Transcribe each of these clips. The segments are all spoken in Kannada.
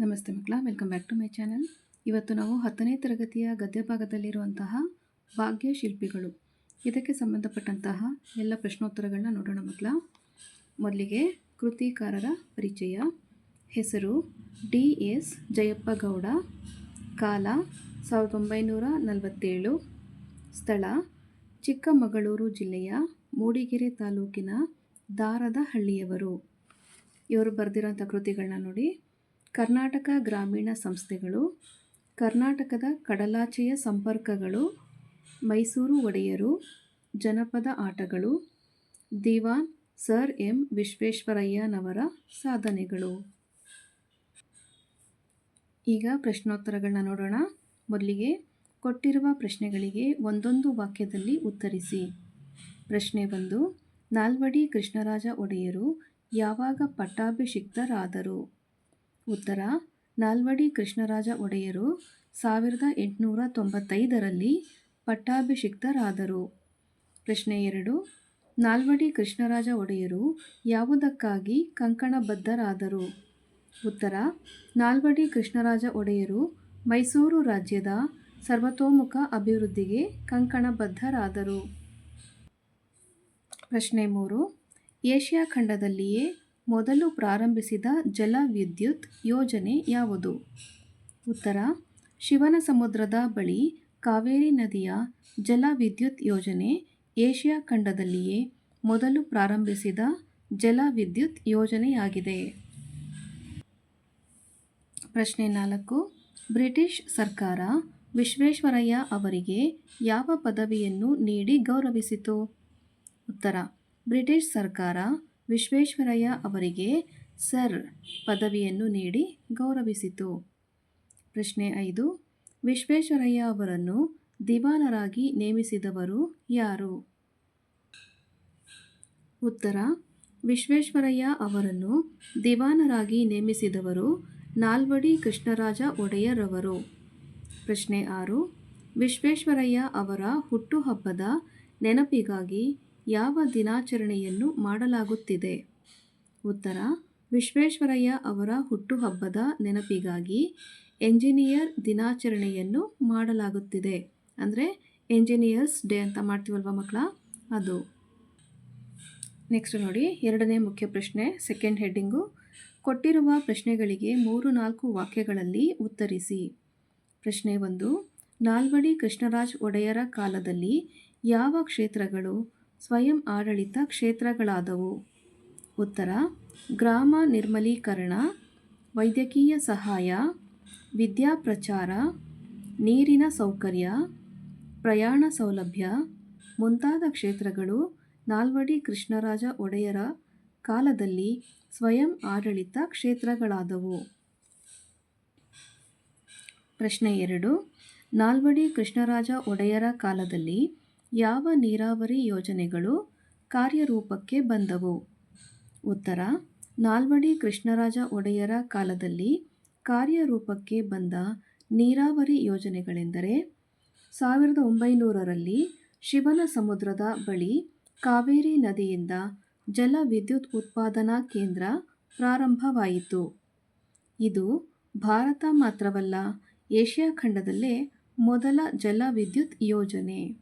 ನಮಸ್ತೆ ಮಕ್ಕಳ welcome back to my channel ಇವತ್ತು ನಾವು ಹತ್ತನೇ ತರಗತಿಯ ಗದ್ಯ ಭಾಗದಲ್ಲಿರುವಂತಹ ಭಾಗ್ಯ ಶಿಲ್ಪಿಗಳು ಇದಕ್ಕೆ ಸಂಬಂಧಪಟ್ಟಂತಹ ಎಲ್ಲ ಪ್ರಶ್ನೋತ್ತರಗಳನ್ನ ನೋಡೋಣ ಮಕ್ಕಳ. ಮೊದಲಿಗೆ ಕೃತಿಕಾರರ ಪರಿಚಯ. ಹೆಸರು ಡಿ ಎಸ್ ಜಯಪ್ಪ ಗೌಡ. ಕಾಲ ಸಾವಿರದ ಒಂಬೈನೂರ ನಲವತ್ತೇಳು. ಸ್ಥಳ ಚಿಕ್ಕಮಗಳೂರು ಜಿಲ್ಲೆಯ ಮೂಡಿಗೆರೆ ತಾಲೂಕಿನ ದಾರದ ಹಳ್ಳಿಯವರು ಇವರು ಬರೆದಿರೋಂಥ ಕೃತಿಗಳನ್ನ ನೋಡಿ. ಕರ್ನಾಟಕ ಗ್ರಾಮೀಣ ಸಂಸ್ಥೆಗಳು, ಕರ್ನಾಟಕದ ಕಡಲಾಚೆಯ ಸಂಪರ್ಕಗಳು, ಮೈಸೂರು ಒಡೆಯರು, ಜನಪದ ಆಟಗಳು, ದಿವಾನ್ ಸರ್ ಎಂ ವಿಶ್ವೇಶ್ವರಯ್ಯನವರ ಸಾಧನೆಗಳು. ಈಗ ಪ್ರಶ್ನೋತ್ತರಗಳನ್ನ ನೋಡೋಣ. ಮೊದಲಿಗೆ ಕೊಟ್ಟಿರುವ ಪ್ರಶ್ನೆಗಳಿಗೆ ಒಂದೊಂದು ವಾಕ್ಯದಲ್ಲಿ ಉತ್ತರಿಸಿ. ಪ್ರಶ್ನೆ ಒಂದು, ನಾಲ್ವಡಿ ಕೃಷ್ಣರಾಜ ಒಡೆಯರು ಯಾವಾಗ ಪಟ್ಟಾಭಿಷಿಕ್ತರಾದರು? ಉತ್ತರ, ನಾಲ್ವಡಿ ಕೃಷ್ಣರಾಜ ಒಡೆಯರು ಸಾವಿರದ ಎಂಟುನೂರ ತೊಂಬತ್ತೈದರಲ್ಲಿ ಪಟ್ಟಾಭಿಷಿಕ್ತರಾದರು. ಪ್ರಶ್ನೆ ಎರಡು, ನಾಲ್ವಡಿ ಕೃಷ್ಣರಾಜ ಒಡೆಯರು ಯಾವುದಕ್ಕಾಗಿ ಕಂಕಣಬದ್ಧರಾದರು? ಉತ್ತರ, ನಾಲ್ವಡಿ ಕೃಷ್ಣರಾಜ ಒಡೆಯರು ಮೈಸೂರು ರಾಜ್ಯದ ಸರ್ವತೋಮುಖ ಅಭಿವೃದ್ಧಿಗೆ ಕಂಕಣಬದ್ಧರಾದರು. ಪ್ರಶ್ನೆ ಮೂರು, ಏಷ್ಯಾ ಖಂಡದಲ್ಲಿಯೇ ಮೊದಲು ಪ್ರಾರಂಭಿಸಿದ ಜಲವಿದ್ಯುತ್ ಯೋಜನೆ ಯಾವುದು? ಉತ್ತರ, ಶಿವನ ಸಮುದ್ರದ ಬಳಿ ಕಾವೇರಿ ನದಿಯ ಜಲವಿದ್ಯುತ್ ಯೋಜನೆ ಏಷ್ಯಾ ಖಂಡದಲ್ಲಿಯೇ ಮೊದಲು ಪ್ರಾರಂಭಿಸಿದ ಜಲವಿದ್ಯುತ್ ಯೋಜನೆಯಾಗಿದೆ. ಪ್ರಶ್ನೆ ನಾಲ್ಕು, ಬ್ರಿಟಿಷ್ ಸರ್ಕಾರ ವಿಶ್ವೇಶ್ವರಯ್ಯ ಅವರಿಗೆ ಯಾವ ಪದವಿಯನ್ನು ನೀಡಿ ಗೌರವಿಸಿತು? ಉತ್ತರ, ಬ್ರಿಟಿಷ್ ಸರ್ಕಾರ ವಿಶ್ವೇಶ್ವರಯ್ಯ ಅವರಿಗೆ ಸರ್ ಪದವಿಯನ್ನು ನೀಡಿ ಗೌರವಿಸಿತು. ಪ್ರಶ್ನೆ ಐದು, ವಿಶ್ವೇಶ್ವರಯ್ಯ ಅವರನ್ನು ದಿವಾನರಾಗಿ ನೇಮಿಸಿದವರು ಯಾರು? ಉತ್ತರ, ವಿಶ್ವೇಶ್ವರಯ್ಯ ಅವರನ್ನು ದಿವಾನರಾಗಿ ನೇಮಿಸಿದವರು ನಾಲ್ವಡಿ ಕೃಷ್ಣರಾಜ ಒಡೆಯರವರು. ಪ್ರಶ್ನೆ ಆರು, ವಿಶ್ವೇಶ್ವರಯ್ಯ ಅವರ ಹುಟ್ಟುಹಬ್ಬದ ನೆನಪಿಗಾಗಿ ಯಾವ ದಿನಾಚರಣೆಯನ್ನು ಮಾಡಲಾಗುತ್ತಿದೆ? ಉತ್ತರ, ವಿಶ್ವೇಶ್ವರಯ್ಯ ಅವರ ಹುಟ್ಟುಹಬ್ಬದ ನೆನಪಿಗಾಗಿ ಎಂಜಿನಿಯರ್ ದಿನಾಚರಣೆಯನ್ನು ಮಾಡಲಾಗುತ್ತಿದೆ. ಅಂದರೆ ಎಂಜಿನಿಯರ್ಸ್ ಡೇ ಅಂತ ಮಾಡ್ತೀವಲ್ವ ಮಕ್ಕಳ? ಅದು. ನೆಕ್ಸ್ಟ್ ನೋಡಿ, ಎರಡನೇ ಮುಖ್ಯ ಪ್ರಶ್ನೆ, ಸೆಕೆಂಡ್ ಹೆಡ್ಡಿಂಗು. ಕೊಟ್ಟಿರುವ ಪ್ರಶ್ನೆಗಳಿಗೆ ಮೂರು ನಾಲ್ಕು ವಾಕ್ಯಗಳಲ್ಲಿ ಉತ್ತರಿಸಿ. ಪ್ರಶ್ನೆ ಒಂದು, ನಾಲ್ವಡಿ ಕೃಷ್ಣರಾಜ್ ಒಡೆಯರ ಕಾಲದಲ್ಲಿ ಯಾವ ಕ್ಷೇತ್ರಗಳು ಸ್ವಯಂ ಆಡಳಿತ ಕ್ಷೇತ್ರಗಳಾದವು. ಉತ್ತರ, ಗ್ರಾಮ ನಿರ್ಮಲೀಕರಣ, ವೈದ್ಯಕೀಯ ಸಹಾಯ, ವಿದ್ಯಾ ಪ್ರಚಾರ, ನೀರಿನ ಸೌಕರ್ಯ, ಪ್ರಯಾಣ ಸೌಲಭ್ಯ, ಮುಂತಾದ ಕ್ಷೇತ್ರಗಳು ನಾಲ್ವಡಿ ಕೃಷ್ಣರಾಜ ಒಡೆಯರ ಕಾಲದಲ್ಲಿ ಸ್ವಯಂ ಆಡಳಿತ ಕ್ಷೇತ್ರಗಳಾದವು. ಪ್ರಶ್ನೆ ಎರಡು, ನಾಲ್ವಡಿ ಕೃಷ್ಣರಾಜ ಒಡೆಯರ ಕಾಲದಲ್ಲಿ ಯಾವ ನೀರಾವರಿ ಯೋಜನೆಗಳು ಕಾರ್ಯರೂಪಕ್ಕೆ ಬಂದವು? ಉತ್ತರ, ನಾಲ್ವಡಿ ಕೃಷ್ಣರಾಜ ಒಡೆಯರ ಕಾಲದಲ್ಲಿ ಕಾರ್ಯರೂಪಕ್ಕೆ ಬಂದ ನೀರಾವರಿ ಯೋಜನೆಗಳೆಂದರೆ ಸಾವಿರದ ಒಂಬೈನೂರರಲ್ಲಿ ಶಿವನ ಸಮುದ್ರದ ಬಳಿ ಕಾವೇರಿ ನದಿಯಿಂದ ಜಲ ವಿದ್ಯುತ್ ಉತ್ಪಾದನಾ ಕೇಂದ್ರ ಪ್ರಾರಂಭವಾಯಿತು. ಇದು ಭಾರತ ಮಾತ್ರವಲ್ಲ, ಏಷ್ಯಾ ಖಂಡದಲ್ಲೇ ಮೊದಲ ಜಲ ವಿದ್ಯುತ್ ಯೋಜನೆ.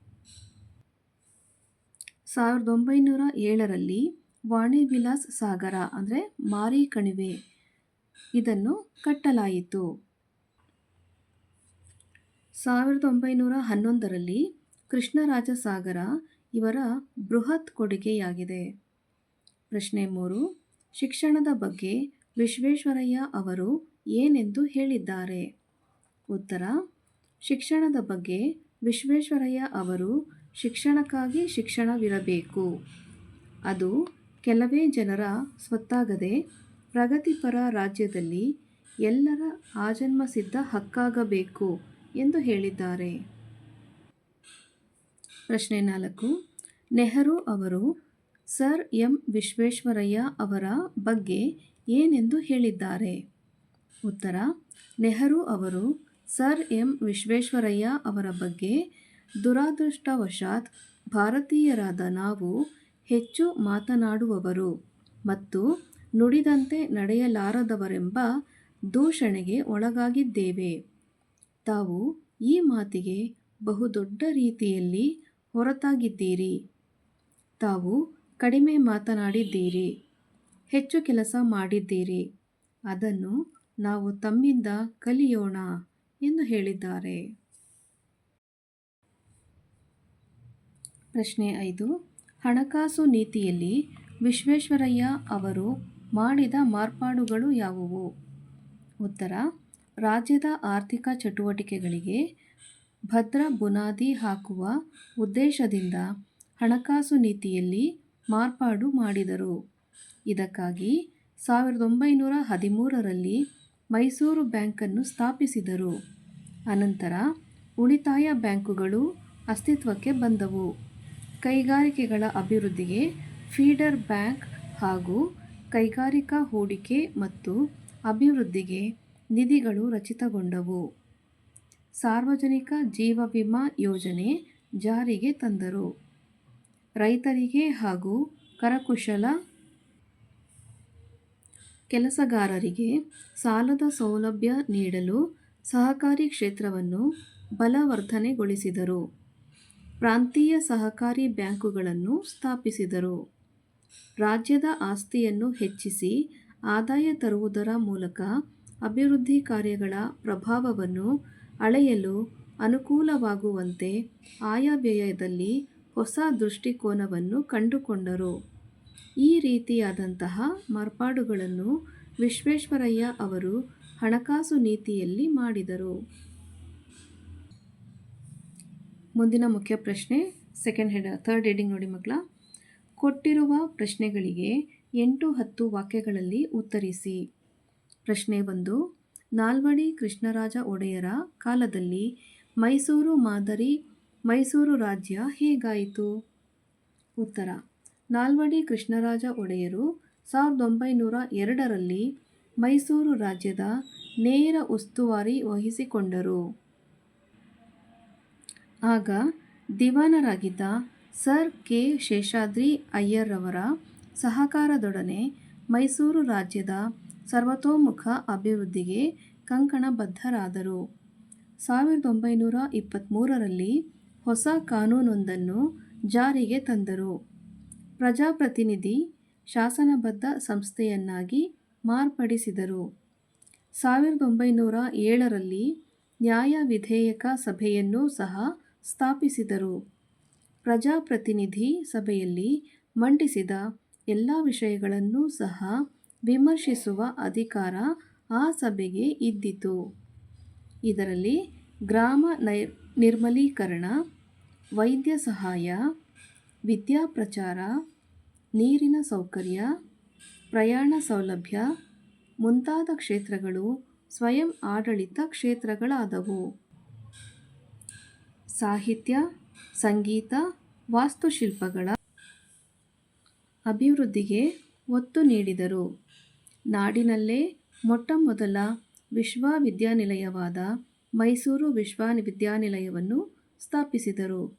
ಸಾವಿರದ ಒಂಬೈನೂರ ಏಳರಲ್ಲಿ ವಾಣಿ ವಿಲಾಸ್ ಸಾಗರ, ಅಂದರೆ ಮಾರಿ ಕಣಿವೆ, ಇದನ್ನು ಕಟ್ಟಲಾಯಿತು. ಸಾವಿರದ ಒಂಬೈನೂರ ಹನ್ನೊಂದರಲ್ಲಿ ಕೃಷ್ಣರಾಜ ಸಾಗರ ಇವರ ಬೃಹತ್ ಕೊಡುಗೆಯಾಗಿದೆ. ಪ್ರಶ್ನೆ ಮೂರು, ಶಿಕ್ಷಣದ ಬಗ್ಗೆ ವಿಶ್ವೇಶ್ವರಯ್ಯ ಅವರು ಏನೆಂದು ಹೇಳಿದ್ದಾರೆ? ಉತ್ತರ, ಶಿಕ್ಷಣದ ಬಗ್ಗೆ ವಿಶ್ವೇಶ್ವರಯ್ಯ ಅವರು ಶಿಕ್ಷಣಕ್ಕಾಗಿ ಶಿಕ್ಷಣವಿರಬೇಕು. ಅದು ಕೆಲವೇ ಜನರ ಸ್ವತ್ತಾಗದೆ ಪ್ರಗತಿಪರ ರಾಜ್ಯದಲ್ಲಿ ಎಲ್ಲರ ಆಜನ್ಮ ಸಿದ್ಧ ಹಕ್ಕಾಗಬೇಕು ಎಂದು ಹೇಳಿದ್ದಾರೆ. ಪ್ರಶ್ನೆ ನಾಲ್ಕು. ನೆಹರು ಅವರು ಸರ್ ಎಂ ವಿಶ್ವೇಶ್ವರಯ್ಯ ಅವರ ಬಗ್ಗೆ ಏನೆಂದು ಹೇಳಿದ್ದಾರೆ? ಉತ್ತರ. ನೆಹರು ಅವರು ಸರ್ ಎಂ ವಿಶ್ವೇಶ್ವರಯ್ಯ ಅವರ ಬಗ್ಗೆ ದುರಾದೃಷ್ಟವಶಾತ್ ಭಾರತೀಯರಾದ ನಾವು ಹೆಚ್ಚು ಮಾತನಾಡುವವರು ಮತ್ತು ನುಡಿದಂತೆ ನಡೆಯಲಾರದವರೆಂಬ ದೂಷಣೆಗೆ ಒಳಗಾಗಿದ್ದೇವೆ. ತಾವು ಈ ಮಾತಿಗೆ ಬಹುದೊಡ್ಡ ರೀತಿಯಲ್ಲಿ ಹೊರತಾಗಿದ್ದೀರಿ. ತಾವು ಕಡಿಮೆ ಮಾತನಾಡಿದ್ದೀರಿ. ಹೆಚ್ಚು ಕೆಲಸ ಮಾಡಿದ್ದೀರಿ. ಅದನ್ನು ನಾವು ತಮ್ಮಿಂದ ಕಲಿಯೋಣ ಎಂದು ಹೇಳಿದ್ದಾರೆ. ಪ್ರಶ್ನೆ ಐದು. ಹಣಕಾಸು ನೀತಿಯಲ್ಲಿ ವಿಶ್ವೇಶ್ವರಯ್ಯ ಅವರು ಮಾಡಿದ ಮಾರ್ಪಾಡುಗಳು ಯಾವುವು? ಉತ್ತರ, ರಾಜ್ಯದ ಆರ್ಥಿಕ ಚಟುವಟಿಕೆಗಳಿಗೆ ಭದ್ರ ಬುನಾದಿ ಹಾಕುವ ಉದ್ದೇಶದಿಂದ ಹಣಕಾಸು ನೀತಿಯಲ್ಲಿ ಮಾರ್ಪಾಡು ಮಾಡಿದರು. ಇದಕ್ಕಾಗಿ ಸಾವಿರದ ಒಂಬೈನೂರ ಹದಿಮೂರರಲ್ಲಿ ಮೈಸೂರು ಬ್ಯಾಂಕನ್ನು ಸ್ಥಾಪಿಸಿದರು. ಅನಂತರ ಉಳಿತಾಯ ಬ್ಯಾಂಕುಗಳು ಅಸ್ತಿತ್ವಕ್ಕೆ ಬಂದವು. ಕೈಗಾರಿಕೆಗಳ ಅಭಿವೃದ್ಧಿಗೆ ಫೀಡರ್ ಬ್ಯಾಂಕ್ ಹಾಗೂ ಕೈಗಾರಿಕಾ ಹೂಡಿಕೆ ಮತ್ತು ಅಭಿವೃದ್ಧಿಗೆ ನಿಧಿಗಳು ರಚಿತಗೊಂಡವು. ಸಾರ್ವಜನಿಕ ಜೀವ ವಿಮಾ ಯೋಜನೆ ಜಾರಿಗೆ ತಂದರು. ರೈತರಿಗೆ ಹಾಗೂ ಕರಕುಶಲ ಕೆಲಸಗಾರರಿಗೆ ಸಾಲದ ಸೌಲಭ್ಯ ನೀಡಲು ಸಹಕಾರಿ ಕ್ಷೇತ್ರವನ್ನು ಬಲವರ್ಧನೆಗೊಳಿಸಿದರು. ಪ್ರಾಂತೀಯ ಸಹಕಾರಿ ಬ್ಯಾಂಕುಗಳನ್ನು ಸ್ಥಾಪಿಸಿದರು. ರಾಜ್ಯದ ಆಸ್ತಿಯನ್ನು ಹೆಚ್ಚಿಸಿ ಆದಾಯ ತರುವುದರ ಮೂಲಕ ಅಭಿವೃದ್ಧಿ ಕಾರ್ಯಗಳ ಪ್ರಭಾವವನ್ನು ಅಳೆಯಲು ಅನುಕೂಲವಾಗುವಂತೆ ಆಯವ್ಯಯದಲ್ಲಿ ಹೊಸ ದೃಷ್ಟಿಕೋನವನ್ನು ಕಂಡುಕೊಂಡರು. ಈ ರೀತಿಯಾದಂತಹ ಮಾರ್ಪಾಡುಗಳನ್ನು ವಿಶ್ವೇಶ್ವರಯ್ಯ ಅವರು ಹಣಕಾಸು ನೀತಿಯಲ್ಲಿ ಮಾಡಿದರು. ಮುಂದಿನ ಮುಖ್ಯ ಪ್ರಶ್ನೆ ಸೆಕೆಂಡ್ ಹೆಡ್ ಥರ್ಡ್ ಹೆಡಿಂಗ್ ನೋಡಿ ಮಕ್ಕಳ. ಕೊಟ್ಟಿರುವ ಪ್ರಶ್ನೆಗಳಿಗೆ ಎಂಟು ಹತ್ತು ವಾಕ್ಯಗಳಲ್ಲಿ ಉತ್ತರಿಸಿ. ಪ್ರಶ್ನೆ ಒಂದು, ನಾಲ್ವಡಿ ಕೃಷ್ಣರಾಜ ಒಡೆಯರ ಕಾಲದಲ್ಲಿ ಮೈಸೂರು ಮಾದರಿ, ಮೈಸೂರು ರಾಜ್ಯ ಹೇಗಾಯಿತು? ಉತ್ತರ, ನಾಲ್ವಡಿ ಕೃಷ್ಣರಾಜ ಒಡೆಯರು ಸಾವಿರದ ಒಂಬೈನೂರ ಎರಡರಲ್ಲಿ ಮೈಸೂರು ರಾಜ್ಯದ ನೇರ ಉಸ್ತುವಾರಿ ವಹಿಸಿಕೊಂಡರು. ಆಗ ದಿವಾನರಾಗಿದ್ದ ಸರ್ ಕೆ. ಶೇಷಾದ್ರಿ ಅಯ್ಯರ್ರವರ ಸಹಕಾರದೊಡನೆ ಮೈಸೂರು ರಾಜ್ಯದ ಸರ್ವತೋಮುಖ ಅಭಿವೃದ್ಧಿಗೆ ಕಂಕಣಬದ್ಧರಾದರು. ಸಾವಿರದ ಒಂಬೈನೂರ ಇಪ್ಪತ್ತ್ಮೂರರಲ್ಲಿ ಹೊಸ ಕಾನೂನೊಂದನ್ನು ಜಾರಿಗೆ ತಂದರು. ಪ್ರಜಾಪ್ರತಿನಿಧಿ ಶಾಸನಬದ್ಧ ಸಂಸ್ಥೆಯನ್ನಾಗಿ ಮಾರ್ಪಡಿಸಿದರು. ಸಾವಿರದ ಒಂಬೈನೂರ ಏಳರಲ್ಲಿ ನ್ಯಾಯ ವಿಧೇಯಕ ಸಭೆಯನ್ನೂ ಸಹ ಸ್ಥಾಪಿಸಿದರು. ಪ್ರಜಾಪ್ರತಿನಿಧಿ ಸಭೆಯಲ್ಲಿ ಮಂಡಿಸಿದ ಎಲ್ಲ ವಿಷಯಗಳನ್ನೂ ಸಹ ವಿಮರ್ಶಿಸುವ ಅಧಿಕಾರ ಆ ಸಭೆಗೆ ಇದ್ದಿತು. ಇದರಲ್ಲಿ ಗ್ರಾಮ ನೈ ನಿರ್ಮಲೀಕರಣ, ವೈದ್ಯ ಸಹಾಯ, ವಿದ್ಯಾ ಪ್ರಚಾರ, ನೀರಿನ ಸೌಕರ್ಯ, ಪ್ರಯಾಣ ಸೌಲಭ್ಯ ಮುಂತಾದ ಕ್ಷೇತ್ರಗಳು ಸ್ವಯಂ ಆಡಳಿತ ಕ್ಷೇತ್ರಗಳಾದವು. ಸಾಹಿತ್ಯ, ಸಂಗೀತ, ವಾಸ್ತುಶಿಲ್ಪಗಳ ಅಭಿವೃದ್ಧಿಗೆ ಒತ್ತು ನೀಡಿದರು. ನಾಡಿನಲ್ಲೇ ಮೊಟ್ಟಮೊದಲ ವಿಶ್ವವಿದ್ಯಾನಿಲಯವಾದ ಮೈಸೂರು ವಿಶ್ವವಿದ್ಯಾನಿಲಯವನ್ನು ಸ್ಥಾಪಿಸಿದರು.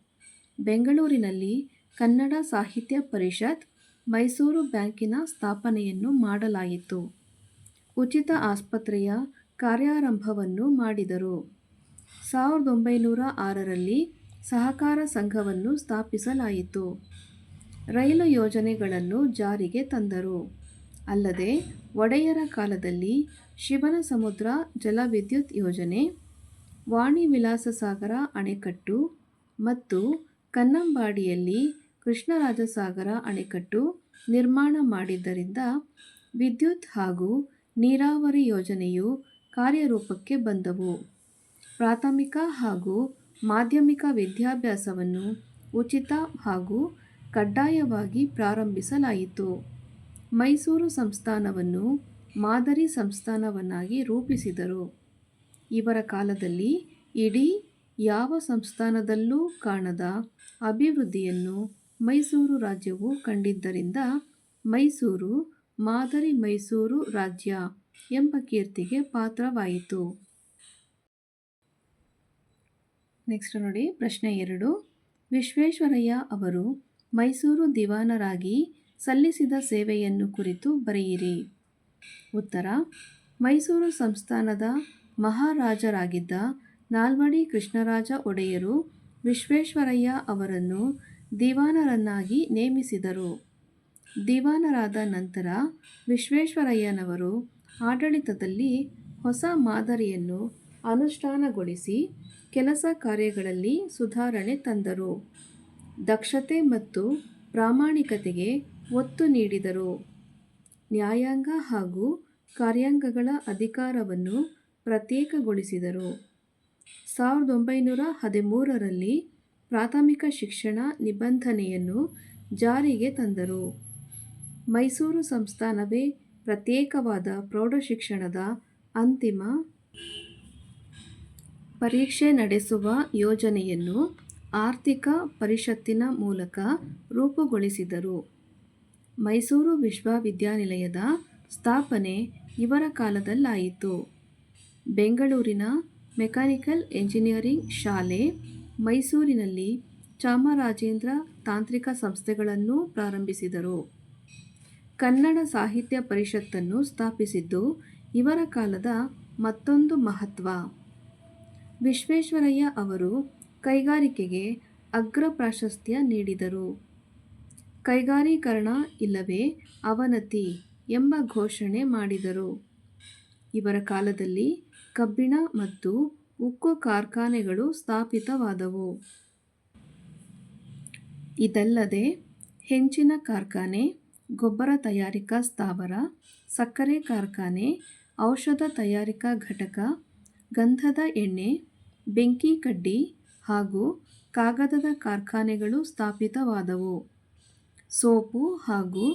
ಬೆಂಗಳೂರಿನಲ್ಲಿ ಕನ್ನಡ ಸಾಹಿತ್ಯ ಪರಿಷತ್ ಮೈಸೂರು ಬ್ಯಾಂಕಿನ ಸ್ಥಾಪನೆಯನ್ನು ಮಾಡಲಾಯಿತು. ಉಚಿತ ಆಸ್ಪತ್ರೆಯ ಕಾರ್ಯಾರಂಭವನ್ನು ಮಾಡಿದರು. ಸಾವಿರದ ಒಂಬೈನೂರ ಆರರಲ್ಲಿ ಸಹಕಾರ ಸಂಘವನ್ನು ಸ್ಥಾಪಿಸಲಾಯಿತು. ರೈಲು ಯೋಜನೆಗಳನ್ನು ಜಾರಿಗೆ ತಂದರು. ಅಲ್ಲದೆ, ಒಡೆಯರ ಕಾಲದಲ್ಲಿ ಶಿವನ ಸಮುದ್ರ ಜಲವಿದ್ಯುತ್ ಯೋಜನೆ, ವಾಣಿ ವಿಲಾಸ ಸಾಗರ ಅಣೆಕಟ್ಟು ಮತ್ತು ಕನ್ನಂಬಾಡಿಯಲ್ಲಿ ಕೃಷ್ಣರಾಜಸಾಗರ ಅಣೆಕಟ್ಟು ನಿರ್ಮಾಣ ಮಾಡಿದ್ದರಿಂದ ವಿದ್ಯುತ್ ಹಾಗೂ ನೀರಾವರಿ ಯೋಜನೆಯು ಕಾರ್ಯರೂಪಕ್ಕೆ ಬಂದವು. ಪ್ರಾಥಮಿಕ ಹಾಗೂ ಮಾಧ್ಯಮಿಕ ವಿದ್ಯಾಭ್ಯಾಸವನ್ನು ಉಚಿತ ಹಾಗೂ ಕಡ್ಡಾಯವಾಗಿ ಪ್ರಾರಂಭಿಸಲಾಯಿತು. ಮೈಸೂರು ಸಂಸ್ಥಾನವನ್ನು ಮಾದರಿ ಸಂಸ್ಥಾನವನ್ನಾಗಿ ರೂಪಿಸಿದರು. ಇವರ ಕಾಲದಲ್ಲಿ ಇಡೀ ಯಾವ ಸಂಸ್ಥಾನದಲ್ಲೂ ಕಾಣದ ಅಭಿವೃದ್ಧಿಯನ್ನು ಮೈಸೂರು ರಾಜ್ಯವು ಕಂಡಿದ್ದರಿಂದ ಮೈಸೂರು ಮಾದರಿ ಮೈಸೂರು ರಾಜ್ಯ ಎಂಬ ಕೀರ್ತಿಗೆ ಪಾತ್ರವಾಯಿತು. ನೆಕ್ಸ್ಟ್ ನೋಡಿ, ಪ್ರಶ್ನೆ ಎರಡು. ವಿಶ್ವೇಶ್ವರಯ್ಯ ಅವರು ಮೈಸೂರು ದಿವಾನರಾಗಿ ಸಲ್ಲಿಸಿದ ಸೇವೆಯನ್ನು ಕುರಿತು ಬರೆಯಿರಿ. ಉತ್ತರ, ಮೈಸೂರು ಸಂಸ್ಥಾನದ ಮಹಾರಾಜರಾಗಿದ್ದ ನಾಲ್ವಡಿ ಕೃಷ್ಣರಾಜ ಒಡೆಯರು ವಿಶ್ವೇಶ್ವರಯ್ಯ ಅವರನ್ನು ದಿವಾನರನ್ನಾಗಿ ನೇಮಿಸಿದರು. ದಿವಾನರಾದ ನಂತರ ವಿಶ್ವೇಶ್ವರಯ್ಯನವರು ಆಡಳಿತದಲ್ಲಿ ಹೊಸ ಮಾದರಿಯನ್ನು ಅನುಷ್ಠಾನಗೊಳಿಸಿ ಕೆಲಸ ಕಾರ್ಯಗಳಲ್ಲಿ ಸುಧಾರಣೆ ತಂದರು. ದಕ್ಷತೆ ಮತ್ತು ಪ್ರಾಮಾಣಿಕತೆಗೆ ಒತ್ತು ನೀಡಿದರು. ನ್ಯಾಯಾಂಗ ಹಾಗೂ ಕಾರ್ಯಾಂಗಗಳ ಅಧಿಕಾರವನ್ನು ಪ್ರತ್ಯೇಕಗೊಳಿಸಿದರು. ಸಾವಿರದ ಒಂಬೈನೂರ ಹದಿಮೂರರಲ್ಲಿ ಪ್ರಾಥಮಿಕ ಶಿಕ್ಷಣ ನಿಬಂಧನೆಯನ್ನು ಜಾರಿಗೆ ತಂದರು. ಮೈಸೂರು ಸಂಸ್ಥಾನವೇ ಪ್ರತ್ಯೇಕವಾದ ಪ್ರೌಢಶಿಕ್ಷಣದ ಅಂತಿಮ ಪರೀಕ್ಷೆ ನಡೆಸುವ ಯೋಜನೆಯನ್ನು ಆರ್ಥಿಕ ಪರಿಷತ್ತಿನ ಮೂಲಕ ರೂಪುಗೊಳಿಸಿದರು. ಮೈಸೂರು ವಿಶ್ವವಿದ್ಯಾನಿಲಯದ ಸ್ಥಾಪನೆ ಇವರ ಕಾಲದಲ್ಲಾಯಿತು. ಬೆಂಗಳೂರಿನ ಮೆಕ್ಯಾನಿಕಲ್ ಎಂಜಿನಿಯರಿಂಗ್ ಶಾಲೆ, ಮೈಸೂರಿನಲ್ಲಿ ಚಾಮರಾಜೇಂದ್ರ ತಾಂತ್ರಿಕ ಸಂಸ್ಥೆಗಳನ್ನು ಪ್ರಾರಂಭಿಸಿದರು. ಕನ್ನಡ ಸಾಹಿತ್ಯ ಪರಿಷತ್ತನ್ನು ಸ್ಥಾಪಿಸಿದ್ದು ಇವರ ಕಾಲದ ಮತ್ತೊಂದು ಮಹತ್ವ. ವಿಶ್ವೇಶ್ವರಯ್ಯ ಅವರು ಕೈಗಾರಿಕೆಗೆ ಅಗ್ರ ಪ್ರಾಶಸ್ತ್ಯ ನೀಡಿದರು. ಕೈಗಾರೀಕರಣ ಇಲ್ಲವೇ ಅವನತಿ ಎಂಬ ಘೋಷಣೆ ಮಾಡಿದರು. ಇವರ ಕಾಲದಲ್ಲಿ ಕಬ್ಬಿಣ ಮತ್ತು ಉಕ್ಕು ಕಾರ್ಖಾನೆಗಳು ಸ್ಥಾಪಿತವಾದವು. ಇದಲ್ಲದೆ ಹೆಂಚಿನ ಕಾರ್ಖಾನೆ, ಗೊಬ್ಬರ ತಯಾರಿಕಾ ಸ್ಥಾವರ, ಸಕ್ಕರೆ ಕಾರ್ಖಾನೆ, ಔಷಧ ತಯಾರಿಕಾ ಘಟಕ, ಗಂಧದ ಎಣ್ಣೆ ಬೆಂಕಿ, ಕಡ್ಡಿ ಹಾಗೂ ಕಾಗದದ ಕಾರ್ಖಾನೆಗಳು ಸ್ಥಾಪಿತವಾದವು. ಸೋಪು ಹಾಗೂ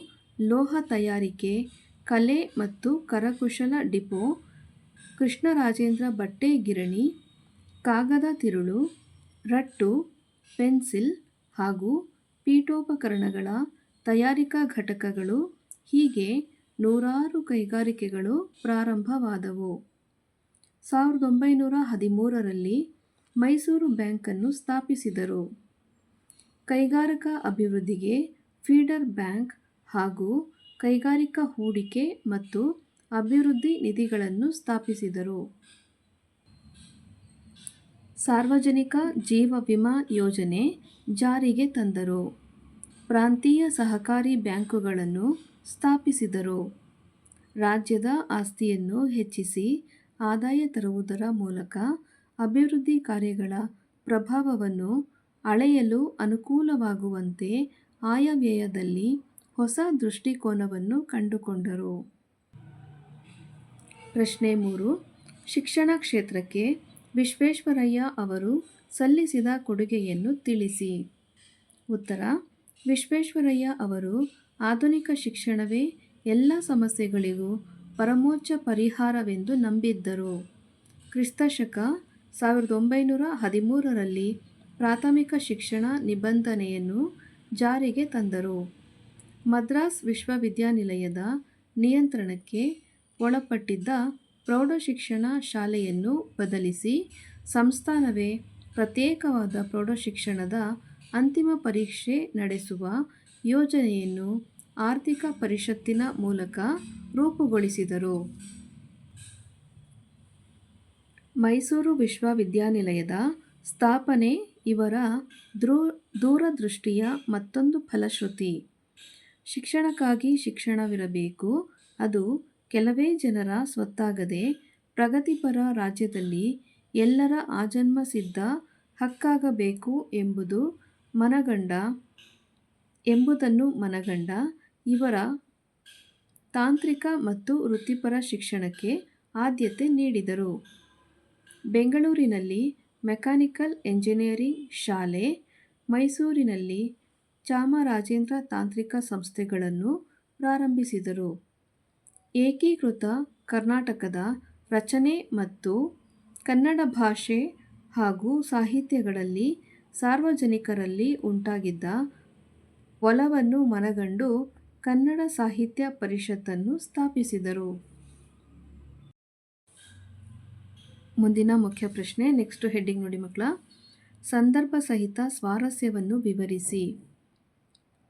ಲೋಹ ತಯಾರಿಕೆ, ಕಲೆ ಮತ್ತು ಕರಕುಶಲ ಡಿಪೋ, ಕೃಷ್ಣರಾಜೇಂದ್ರ ಬಟ್ಟೆ ಗಿರಣಿ, ಕಾಗದ ತಿರುಳು, ರಟ್ಟು, ಪೆನ್ಸಿಲ್ ಹಾಗೂ ಪೀಠೋಪಕರಣಗಳ ತಯಾರಿಕಾ ಘಟಕಗಳು ಹೀಗೆ ನೂರಾರು ಕೈಗಾರಿಕೆಗಳು ಪ್ರಾರಂಭವಾದವು. ಸಾವಿರದ ಒಂಬೈನೂರ ಹದಿಮೂರರಲ್ಲಿ ಮೈಸೂರು ಬ್ಯಾಂಕನ್ನು ಸ್ಥಾಪಿಸಿದರು. ಕೈಗಾರಿಕಾ ಅಭಿವೃದ್ಧಿಗೆ ಫೀಡರ್ ಬ್ಯಾಂಕ್ ಹಾಗೂ ಕೈಗಾರಿಕಾ ಹೂಡಿಕೆ ಮತ್ತು ಅಭಿವೃದ್ಧಿ ನಿಧಿಗಳನ್ನು ಸ್ಥಾಪಿಸಿದರು. ಸಾರ್ವಜನಿಕ ಜೀವ ವಿಮಾ ಯೋಜನೆ ಜಾರಿಗೆ ತಂದರು. ಪ್ರಾಂತೀಯ ಸಹಕಾರಿ ಬ್ಯಾಂಕುಗಳನ್ನು ಸ್ಥಾಪಿಸಿದರು. ರಾಜ್ಯದ ಆಸ್ತಿಯನ್ನು ಹೆಚ್ಚಿಸಿ ಆದಾಯ ತರುವುದರ ಮೂಲಕ ಅಭಿವೃದ್ಧಿ ಕಾರ್ಯಗಳ ಪ್ರಭಾವವನ್ನು ಅಳೆಯಲು ಅನುಕೂಲವಾಗುವಂತೆ ಆಯವ್ಯಯದಲ್ಲಿ ಹೊಸ ದೃಷ್ಟಿಕೋನವನ್ನು ಕಂಡುಕೊಂಡರು. ಪ್ರಶ್ನೆ ಮೂರು. ಶಿಕ್ಷಣ ಕ್ಷೇತ್ರಕ್ಕೆ ವಿಶ್ವೇಶ್ವರಯ್ಯ ಅವರು ಸಲ್ಲಿಸಿದ ಕೊಡುಗೆಯನ್ನು ತಿಳಿಸಿ. ಉತ್ತರ. ವಿಶ್ವೇಶ್ವರಯ್ಯ ಅವರು ಆಧುನಿಕ ಶಿಕ್ಷಣವೇ ಎಲ್ಲ ಸಮಸ್ಯೆಗಳಿಗೂ ಪರಮೋಚ್ಚ ಪರಿಹಾರವೆಂದು ನಂಬಿದ್ದರು. ಕ್ರಿಸ್ತಶಕ ಸಾವಿರದ ಒಂಬೈನೂರ ಹದಿಮೂರರಲ್ಲಿ ಪ್ರಾಥಮಿಕ ಶಿಕ್ಷಣ ನಿಬಂಧನೆಯನ್ನು ಜಾರಿಗೆ ತಂದರು. ಮದ್ರಾಸ್ ವಿಶ್ವವಿದ್ಯಾನಿಲಯದ ನಿಯಂತ್ರಣಕ್ಕೆ ಒಳಪಟ್ಟಿದ್ದ ಪ್ರೌಢಶಿಕ್ಷಣ ಶಾಲೆಯನ್ನು ಬದಲಿಸಿ ಸಂಸ್ಥಾನವೇ ಪ್ರತ್ಯೇಕವಾದ ಪ್ರೌಢಶಿಕ್ಷಣದ ಅಂತಿಮ ಪರೀಕ್ಷೆ ನಡೆಸುವ ಯೋಜನೆಯನ್ನು ಆರ್ಥಿಕ ಪರಿಷತ್ತಿನ ಮೂಲಕ ರೂಪುಗೊಳಿಸಿದರು. ಮೈಸೂರು ವಿಶ್ವವಿದ್ಯಾನಿಲಯದ ಸ್ಥಾಪನೆ ಇವರ ದೃ ದೂರದೃಷ್ಟಿಯ ಮತ್ತೊಂದು ಫಲಶ್ರುತಿ. ಶಿಕ್ಷಣಕ್ಕಾಗಿ ಶಿಕ್ಷಣವಿರಬೇಕು, ಅದು ಕೆಲವೇ ಜನರ ಸ್ವತ್ತಾಗದೆ ಪ್ರಗತಿಪರ ರಾಜ್ಯದಲ್ಲಿ ಎಲ್ಲರ ಆಜನ್ಮ ಸಿದ್ಧ ಹಕ್ಕಾಗಬೇಕು ಎಂಬುದು ಮನಗಂಡ, ಎಂಬುದನ್ನು ಮನಗಂಡ ಇವರ ತಾಂತ್ರಿಕ ಮತ್ತು ವೃತ್ತಿಪರ ಶಿಕ್ಷಣಕ್ಕೆ ಆದ್ಯತೆ ನೀಡಿದರು. ಬೆಂಗಳೂರಿನಲ್ಲಿ ಮೆಕ್ಯಾನಿಕಲ್ ಎಂಜಿನಿಯರಿಂಗ್ ಶಾಲೆ, ಮೈಸೂರಿನಲ್ಲಿ ಚಾಮರಾಜೇಂದ್ರ ತಾಂತ್ರಿಕ ಸಂಸ್ಥೆಗಳನ್ನು ಪ್ರಾರಂಭಿಸಿದರು. ಏಕೀಕೃತ ಕರ್ನಾಟಕದ ರಚನೆ ಮತ್ತು ಕನ್ನಡ ಭಾಷೆ ಹಾಗೂ ಸಾಹಿತ್ಯಗಳಲ್ಲಿ ಸಾರ್ವಜನಿಕರಲ್ಲಿ ಉಂಟಾಗಿದ್ದ ಒಲವನ್ನು ಮನಗಂಡು ಕನ್ನಡ ಸಾಹಿತ್ಯ ಪರಿಷತ್ತನ್ನು ಸ್ಥಾಪಿಸಿದರು. ಮುಂದಿನ ಮುಖ್ಯ ಪ್ರಶ್ನೆ ನೆಕ್ಸ್ಟ್ ಹೆಡ್ಡಿಂಗ್ ನೋಡಿ ಮಕ್ಕಳ. ಸಂದರ್ಭ ಸಹಿತ ಸ್ವಾರಸ್ಯವನ್ನು ವಿವರಿಸಿ.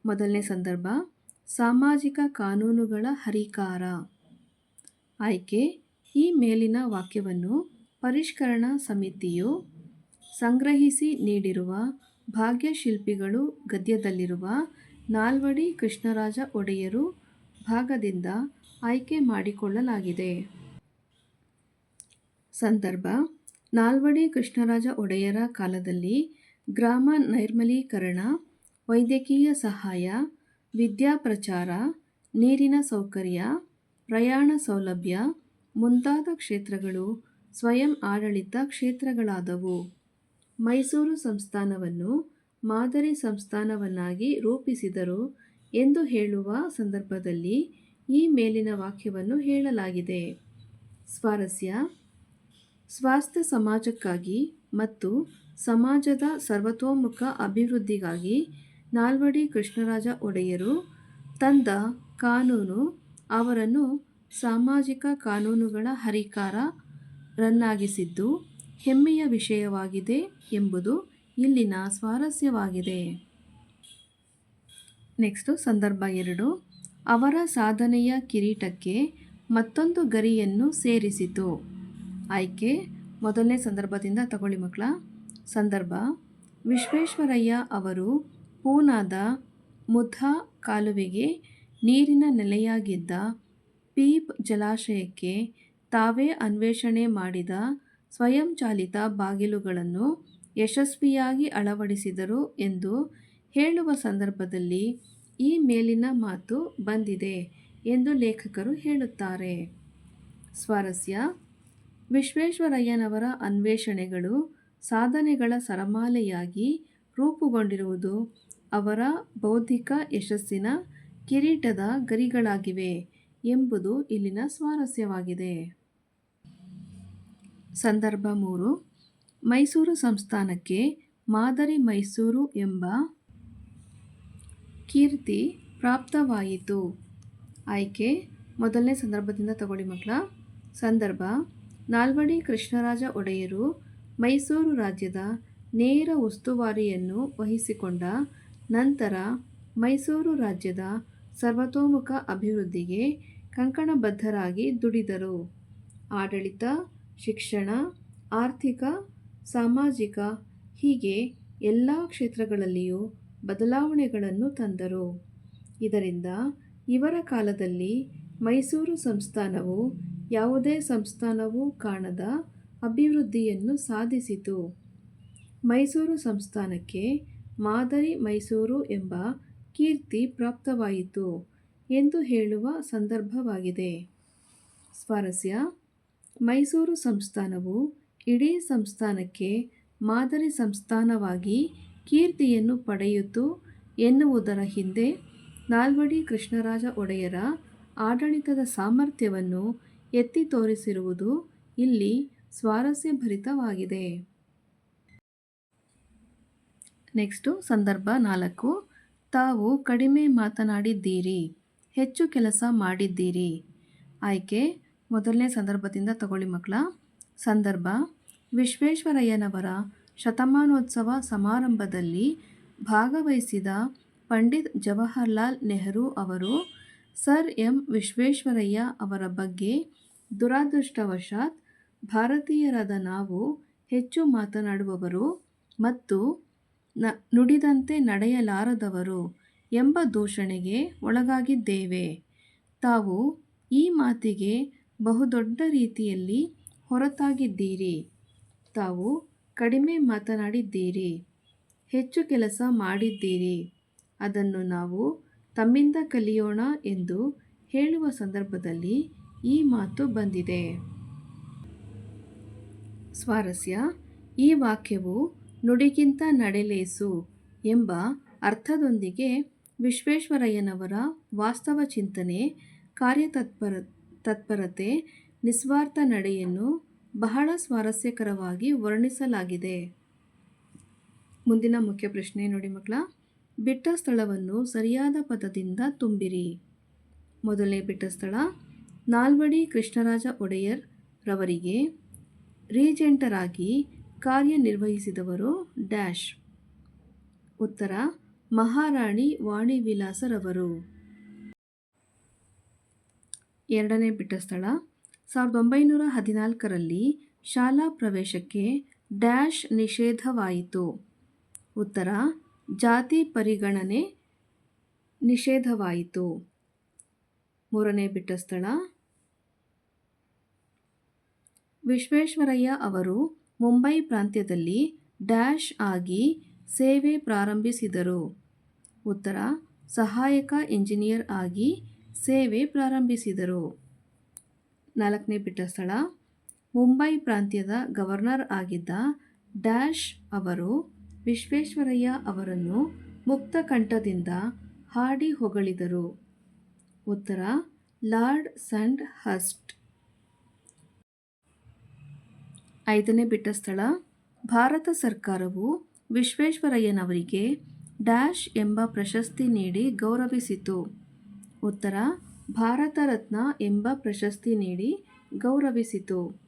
ಮೊದಲನೇ ಸಂದರ್ಭ, ಸಾಮಾಜಿಕ ಕಾನೂನುಗಳ ಹರಿಕಾರ. ಆಯ್ಕೆ, ಈ ಮೇಲಿನ ವಾಕ್ಯವನ್ನು ಪರಿಷ್ಕರಣಾ ಸಮಿತಿಯು ಸಂಗ್ರಹಿಸಿ ನೀಡಿರುವ ಭಾಗ್ಯಶಿಲ್ಪಿಗಳು ಗದ್ಯದಲ್ಲಿರುವ ನಾಲ್ವಡಿ ಕೃಷ್ಣರಾಜ ಒಡೆಯರು ಭಾಗದಿಂದ ಆಯ್ಕೆ ಮಾಡಿಕೊಳ್ಳಲಾಗಿದೆ. ಸಂದರ್ಭ, ನಾಲ್ವಡಿ ಕೃಷ್ಣರಾಜ ಒಡೆಯರ ಕಾಲದಲ್ಲಿ ಗ್ರಾಮ ನೈರ್ಮಲೀಕರಣ, ವೈದ್ಯಕೀಯ ಸಹಾಯ ವಿದ್ಯಾಪ್ರಚಾರ ನೀರಿನ ಸೌಕರ್ಯ, ಪ್ರಯಾಣ ಸೌಲಭ್ಯ ಮುಂತಾದ ಕ್ಷೇತ್ರಗಳು ಸ್ವಯಂ ಆಡಳಿತ ಕ್ಷೇತ್ರಗಳಾದವು. ಮೈಸೂರು ಸಂಸ್ಥಾನವನ್ನು ಮಾದರಿ ಸಂಸ್ಥಾನವನ್ನಾಗಿ ರೂಪಿಸಿದರು ಎಂದು ಹೇಳುವ ಸಂದರ್ಭದಲ್ಲಿ ಈ ಮೇಲಿನ ವಾಕ್ಯವನ್ನು ಹೇಳಲಾಗಿದೆ. ಸ್ವಾರಸ್ಯ, ಸ್ವಾಸ್ಥ್ಯ ಸಮಾಜಕ್ಕಾಗಿ ಮತ್ತು ಸಮಾಜದ ಸರ್ವತೋಮುಖ ಅಭಿವೃದ್ಧಿಗಾಗಿ ನಾಲ್ವಡಿ ಕೃಷ್ಣರಾಜ ಒಡೆಯರು ತಂದ ಕಾನೂನು, ಅವರನ್ನು ಸಾಮಾಜಿಕ ಕಾನೂನುಗಳ ಹರಿಕಾರರನ್ನಾಗಿಸಿದ್ದು ಹೆಮ್ಮೆಯ ವಿಷಯವಾಗಿದೆ ಎಂಬುದು ಇಲ್ಲಿನ ಸ್ವಾರಸ್ಯವಾಗಿದೆ. ನೆಕ್ಸ್ಟು ಸಂದರ್ಭ ಎರಡು. ಅವರ ಸಾಧನೆಯ ಕಿರೀಟಕ್ಕೆ ಮತ್ತೊಂದು ಗರಿಯನ್ನು ಸೇರಿಸಿತು. ಆಯ್ಕೆ, ಮೊದಲನೇ ಸಂದರ್ಭದಿಂದ ತಗೊಳ್ಳಿ ಮಕ್ಕಳ. ಸಂದರ್ಭ, ವಿಶ್ವೇಶ್ವರಯ್ಯ ಅವರು ಪೂನಾದ ಮುಧಾ ಕಾಲುವೆಗೆ ನೀರಿನ ನೆಲೆಯಾಗಿದ್ದ ಪೀಪ್ ಜಲಾಶಯಕ್ಕೆ ತಾವೇ ಅನ್ವೇಷಣೆ ಮಾಡಿದ ಸ್ವಯಂಚಾಲಿತ ಬಾಗಿಲುಗಳನ್ನು ಯಶಸ್ವಿಯಾಗಿ ಅಳವಡಿಸಿದರು ಎಂದು ಹೇಳುವ ಸಂದರ್ಭದಲ್ಲಿ ಈ ಮೇಲಿನ ಮಾತು ಬಂದಿದೆ ಎಂದು ಲೇಖಕರು ಹೇಳುತ್ತಾರೆ. ಸ್ವಾರಸ್ಯ, ವಿಶ್ವೇಶ್ವರಯ್ಯನವರ ಅನ್ವೇಷಣೆಗಳು ಸಾಧನೆಗಳ ಸರಮಾಲೆಯಾಗಿ ರೂಪುಗೊಂಡಿರುವುದು ಅವರ ಬೌದ್ಧಿಕ ಯಶಸ್ಸಿನ ಕಿರೀಟದ ಗರಿಗಳಾಗಿವೆ ಎಂಬುದು ಇಲ್ಲಿನ ಸ್ವಾರಸ್ಯವಾಗಿದೆ. ಸಂದರ್ಭ ಮೂರು ಮೈಸೂರು ಸಂಸ್ಥಾನಕ್ಕೆ ಮಾದರಿ ಮೈಸೂರು ಎಂಬ ಕೀರ್ತಿ ಪ್ರಾಪ್ತವಾಯಿತು. ಆಯ್ಕೆ, ಮೊದಲನೇ ಸಂದರ್ಭದಿಂದ ತಗೊಳ್ಳಿ ಮಕ್ಕಳ. ಸಂದರ್ಭ, ನಾಲ್ವಡಿ ಕೃಷ್ಣರಾಜ ಒಡೆಯರು ಮೈಸೂರು ರಾಜ್ಯದ ನೇರ ಉಸ್ತುವಾರಿಯನ್ನು ವಹಿಸಿಕೊಂಡ ನಂತರ ಮೈಸೂರು ರಾಜ್ಯದ ಸರ್ವತೋಮುಖ ಅಭಿವೃದ್ಧಿಗೆ ಕಂಕಣಬದ್ಧರಾಗಿ ದುಡಿದರು. ಆಡಳಿತ, ಶಿಕ್ಷಣ, ಆರ್ಥಿಕ ಸಾಮಾಜಿಕ ಹೀಗೆ ಎಲ್ಲ ಕ್ಷೇತ್ರಗಳಲ್ಲಿಯೂ ಬದಲಾವಣೆಗಳನ್ನು ತಂದರು. ಇದರಿಂದ ಇವರ ಕಾಲದಲ್ಲಿ ಮೈಸೂರು ಸಂಸ್ಥಾನವು ಯಾವುದೇ ಸಂಸ್ಥಾನವೂ ಕಾಣದ ಅಭಿವೃದ್ಧಿಯನ್ನು ಸಾಧಿಸಿತು. ಮೈಸೂರು ಸಂಸ್ಥಾನಕ್ಕೆ ಮಾದರಿ ಮೈಸೂರು ಎಂಬ ಕೀರ್ತಿ ಪ್ರಾಪ್ತವಾಯಿತು ಎಂದು ಹೇಳುವ ಸಂದರ್ಭವಾಗಿದೆ. ಸ್ವಾರಸ್ಯ, ಮೈಸೂರು ಸಂಸ್ಥಾನವು ಇಡೀ ಸಂಸ್ಥಾನಕ್ಕೆ ಮಾದರಿ ಸಂಸ್ಥಾನವಾಗಿ ಕೀರ್ತಿಯನ್ನು ಪಡೆಯಿತು ಎನ್ನುವುದರ ಹಿಂದೆ ನಾಲ್ವಡಿ ಕೃಷ್ಣರಾಜ ಒಡೆಯರ ಆಡಳಿತದ ಸಾಮರ್ಥ್ಯವನ್ನು ಎತ್ತಿ ತೋರಿಸಿರುವುದು ಇಲ್ಲಿ ಸ್ವಾರಸ್ಯಭರಿತವಾಗಿದೆ. ನೆಕ್ಸ್ಟು ಸಂದರ್ಭ ನಾಲ್ಕು. ತಾವು ಕಡಿಮೆ ಮಾತನಾಡಿದ್ದೀರಿ, ಹೆಚ್ಚು ಕೆಲಸ ಮಾಡಿದ್ದೀರಿ. ಆಯ್ಕೆ, ಮೊದಲನೇ ಸಂದರ್ಭದಿಂದ ತಗೊಳ್ಳಿ ಮಕ್ಕಳ. ಸಂದರ್ಭ ವಿಶ್ವೇಶ್ವರಯ್ಯನವರ ಶತಮಾನೋತ್ಸವ ಸಮಾರಂಭದಲ್ಲಿ ಭಾಗವಹಿಸಿದ ಪಂಡಿತ್ ಜವಾಹರಲಾಲ್ ನೆಹರು ಅವರು ಸರ್ ಎಂ ವಿಶ್ವೇಶ್ವರಯ್ಯ ಅವರ ಬಗ್ಗೆ ದುರಾದೃಷ್ಟವಶಾತ್ ಭಾರತೀಯರಾದ ನಾವು ಹೆಚ್ಚು ಮಾತನಾಡುವವರು ಮತ್ತು ನ ನುಡಿದಂತೆ ನಡೆಯಲಾರದವರು ಎಂಬ ದೂಷಣೆಗೆ ಒಳಗಾಗಿದ್ದೇವೆ. ತಾವು ಈ ಮಾತಿಗೆ ಬಹುದೊಡ್ಡ ರೀತಿಯಲ್ಲಿ ಹೊರತಾಗಿದ್ದೀರಿ. ತಾವು ಕಡಿಮೆ ಮಾತನಾಡಿದ್ದೀರಿ, ಹೆಚ್ಚು ಕೆಲಸ ಮಾಡಿದ್ದೀರಿ, ಅದನ್ನು ನಾವು ತಮ್ಮಿಂದ ಕಲಿಯೋಣ ಎಂದು ಹೇಳುವ ಸಂದರ್ಭದಲ್ಲಿ ಈ ಮಾತು ಬಂದಿದೆ. ಸ್ವಾರಸ್ಯ, ಈ ವಾಕ್ಯವು ನುಡಿಗಿಂತ ನಡೆಲೇಸು ಎಂಬ ಅರ್ಥದೊಂದಿಗೆ ವಿಶ್ವೇಶ್ವರಯ್ಯನವರ ವಾಸ್ತವ ಚಿಂತನೆ ಕಾರ್ಯತತ್ಪರ, ತತ್ಪರತೆ, ನಿಸ್ವಾರ್ಥ ನಡೆಯನ್ನು ಬಹಳ ಸ್ವಾರಸ್ಯಕರವಾಗಿ ವರ್ಣಿಸಲಾಗಿದೆ. ಮುಂದಿನ ಮುಖ್ಯ ಪ್ರಶ್ನೆ ನೋಡಿ ಮಕ್ಕಳ. ಬಿಟ್ಟ ಸ್ಥಳವನ್ನು ಸರಿಯಾದ ಪದದಿಂದ ತುಂಬಿರಿ. ಮೊದಲನೇ ಬಿಟ್ಟ ಸ್ಥಳ, ನಾಲ್ವಡಿ ಕೃಷ್ಣರಾಜ ಒಡೆಯರ್ ರವರಿಗೆ ರೀಜೆಂಟರಾಗಿ ಕಾರ್ಯನಿರ್ವಹಿಸಿದವರು ಡ್ಯಾಶ್. ಉತ್ತರ, ಮಹಾರಾಣಿ ವಾಣಿ ವಿಲಾಸರವರು ಎರಡನೇ ಬಿಟ್ಟ ಸ್ಥಳ ಸಾವಿರದ ಒಂಬೈನೂರ ಹದಿನಾಲ್ಕರಲ್ಲಿ ಶಾಲಾ ಪ್ರವೇಶಕ್ಕೆ ಡ್ಯಾಶ್ ನಿಷೇಧವಾಯಿತು. ಉತ್ತರ, ಜಾತಿ ಪರಿಗಣನೆ ನಿಷೇಧವಾಯಿತು. ಮೂರನೇ ಬಿಟ್ಟ ಸ್ಥಳ, ವಿಶ್ವೇಶ್ವರಯ್ಯ ಅವರು ಮುಂಬೈ ಪ್ರಾಂತ್ಯದಲ್ಲಿ ಡ್ಯಾಶ್ ಆಗಿ ಸೇವೆ ಪ್ರಾರಂಭಿಸಿದರು. ಉತ್ತರ, ಸಹಾಯಕ ಇಂಜಿನಿಯರ್ ಆಗಿ ಸೇವೆ ಪ್ರಾರಂಭಿಸಿದರು. ನಾಲ್ಕನೇ ಬಿಟ್ಟಸ್ಥಳ ಮುಂಬೈ ಪ್ರಾಂತ್ಯದ ಗವರ್ನರ್ ಆಗಿದ್ದ ಡ್ಯಾಶ್ ಅವರು ವಿಶ್ವೇಶ್ವರಯ್ಯ ಅವರನ್ನು ಮುಕ್ತ ಕಂಠದಿಂದ ಹಾಡಿ ಹೊಗಳಿದರು. ಉತ್ತರ, ಲಾರ್ಡ್ ಸಂಡ್ ಹಸ್ಟ್ ಐದನೇ ಬಿಟ್ಟ ಸ್ಥಳ ಭಾರತ ಸರ್ಕಾರವು ವಿಶ್ವೇಶ್ವರಯ್ಯನವರಿಗೆ ಡ್ಯಾಶ್ ಎಂಬ ಪ್ರಶಸ್ತಿ ನೀಡಿ ಗೌರವಿಸಿತು. ಉತ್ತರ ಭಾರತ ರತ್ನ ಎಂಬ ಪ್ರಶಸ್ತಿ ನೀಡಿ ಗೌರವಿಸಿತು.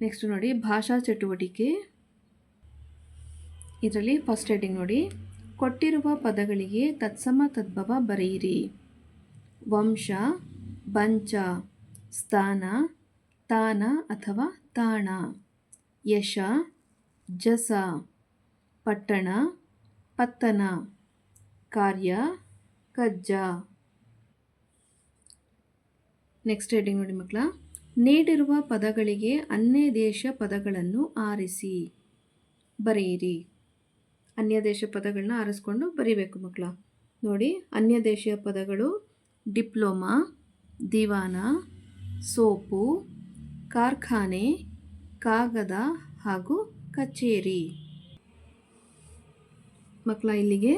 ನೆಕ್ಸ್ಟ್ ನೋಡಿ, ಭಾಷಾ ಚಟುವಟಿಕೆ. ಇದರಲ್ಲಿ ಫಸ್ಟ್ ಹೆಡಿಂಗ್ ನೋಡಿ, ಕೊಟ್ಟಿರುವ ಪದಗಳಿಗೆ ತತ್ಸಮ ತದ್ಭವ ಬರೆಯಿರಿ. ವಂಶ, ಬಂಚ, ಸ್ಥಾನ, ತಾನ ಅಥವಾ ತಾಣ. ಯಶ, ಜಸ, ಪಟ್ಟಣ, ಪತ್ತನ. ಕಾರ್ಯ, ಕಜ್ಜ. ನೆಕ್ಸ್ಟ್ ಹೆಡಿಂಗ್ ನೋಡಿ ಮಕ್ಕಳ. ನೀಡಿರುವ ಪದಗಳಿಗೆ ಅನ್ಯ ದೇಶ ಪದಗಳನ್ನು ಆರಿಸಿ, ಬರೆಯಿರಿ. ಅನ್ಯ ದೇಶ ಪದಗಳನ್ನ ಆರಿಸ್ಕೊಂಡು ಬರೀಬೇಕು ಮಕ್ಕಳ. ನೋಡಿ, ಅನ್ಯ ದೇಶೀಯ ಪದಗಳು ಡಿಪ್ಲೊಮಾ, ದಿವಾನ, ಸೋಪು, ಕಾರ್ಖಾನೆ, ಕಾಗದ ಹಾಗೂ ಕಚೇರಿ. ಮಕ್ಕಳ, ಇಲ್ಲಿಗೆ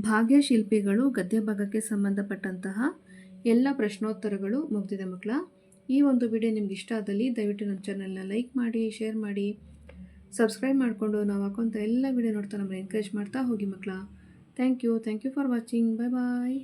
ಭಾಗ್ಯಶಿಲ್ಪಿಗಳು ಗದ್ಯ ಭಾಗಕ್ಕೆ ಸಂಬಂಧಪಟ್ಟಂತಹ ಎಲ್ಲ ಪ್ರಶ್ನೋತ್ತರಗಳು ಮುಗಿದಿದೆ ಮಕ್ಕಳ. ಈ ಒಂದು ವಿಡಿಯೋ ನಿಮ್ಗೆ ಇಷ್ಟ ಆದಲ್ಲಿ ದಯವಿಟ್ಟು ನಮ್ಮ ಚಾನಲ್ನ ಲೈಕ್ ಮಾಡಿ ಶೇರ್ ಮಾಡಿ ಸಬ್ಸ್ಕ್ರೈಬ್ ಮಾಡಿಕೊಂಡು ನಾವು ಹಾಕೋಂಥ ಎಲ್ಲ ವಿಡಿಯೋ ನೋಡ್ತಾ ನಮ್ಮನ್ನು ಎನ್ಕರೇಜ್ ಮಾಡ್ತಾ ಹೋಗಿ ಮಕ್ಕಳ. Thank you thank you for watching bye bye